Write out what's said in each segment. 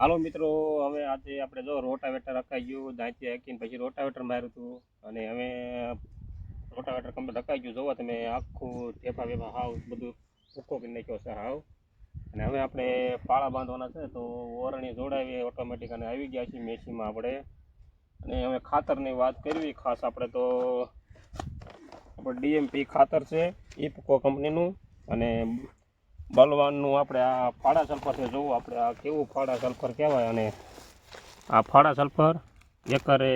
હાલો મિત્રો, હવે આજે આપણે જો રોટાવેટર રખાઈ ગયું દાંતી હાકીને પછી રોટાવેટર માર્યું હતું અને હવે રોટાવેટર કમ્પ્લીટ રખાઈ ગયું. જોવો તમે આખું ટેપા વેફા હાવ બધું ભૂખો કરી નાખ્યો છે હાવ. અને હવે આપણે પાળા બાંધવાના છે તો ઓરણી જોડાવી ઓટોમેટિક અને આવી ગયા છીએ મેસીમાં આપણે. અને હવે ખાતરની વાત કરવી ખાસ આપણે તો આપણે ડીએમપી ખાતર છે ઇપકો કંપનીનું અને બલવાનનું આપણે આ ફાળા સલ્ફર જોવું આપણે આ કેવું ફાળા સલ્ફર કહેવાય અને આ ફાળા સલ્ફર એકરે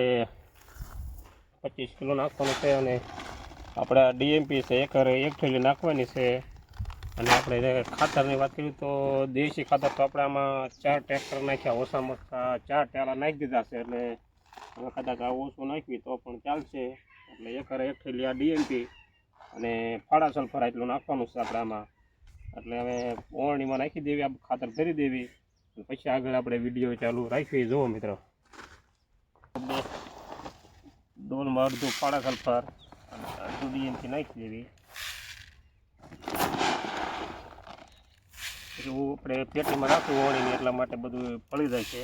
પચીસ કિલો નાખવાનું છે અને આપણે ડીએમપી છે, એકરે એક થેલી નાખવાની છે. અને આપણે ખાતરની વાત કરીએ તો દેશી ખાતર તો આપણે આમાં ચાર ટ્રેક્ટર નાખ્યા, ઓછામાં ઓછા ચાર ટેલા નાખી દીધા છે, એટલે હવે કદાચ આ ઓછું નાખવી તો પણ ચાલશે. એટલે એકરે એક થેલી આ ડીએમપી અને ફાડા સલ્ફર એટલું નાખવાનું છે આપણે આમાં. એટલે હવે ઓરણીમાં નાખી દેવી આપણે ખાતર કરી દેવી. પછી આગળ આપણે વીડિયો ચાલુ રાખીએ. જુઓ મિત્રો. ડોલમાં અડધું ફાડા સલ્ફર અને અડધું ડીએમથી નાખી દેવી. એટલે આપણે પેટીમાં રાખવું ઓળીને એટલા માટે બધું પડી જાય છે.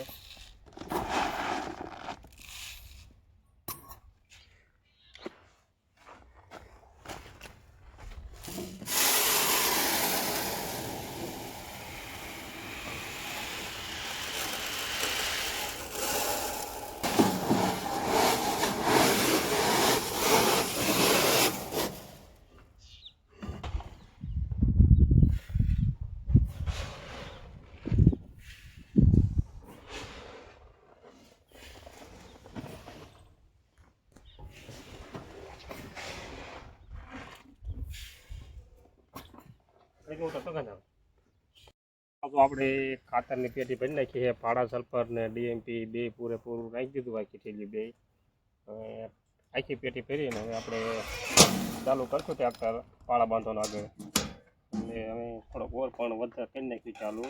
મોટો તો ગંધાવ. આ તો આપણે ખાતરની પેટી ભરી નાખી છે પાડા સલ્ફર ને ડીએમપી બે પૂરેપૂરું નાખી દીધું આખી થેલી બે. આખી પેટી ભરીને હવે આપણે ચાલુ કરશું ટ્રેક્ટર પાળા બાંધવાનો આગળ. એટલે હવે થોડોક ઓર પણ વધારે કરી નાખ્યું ચાલુ.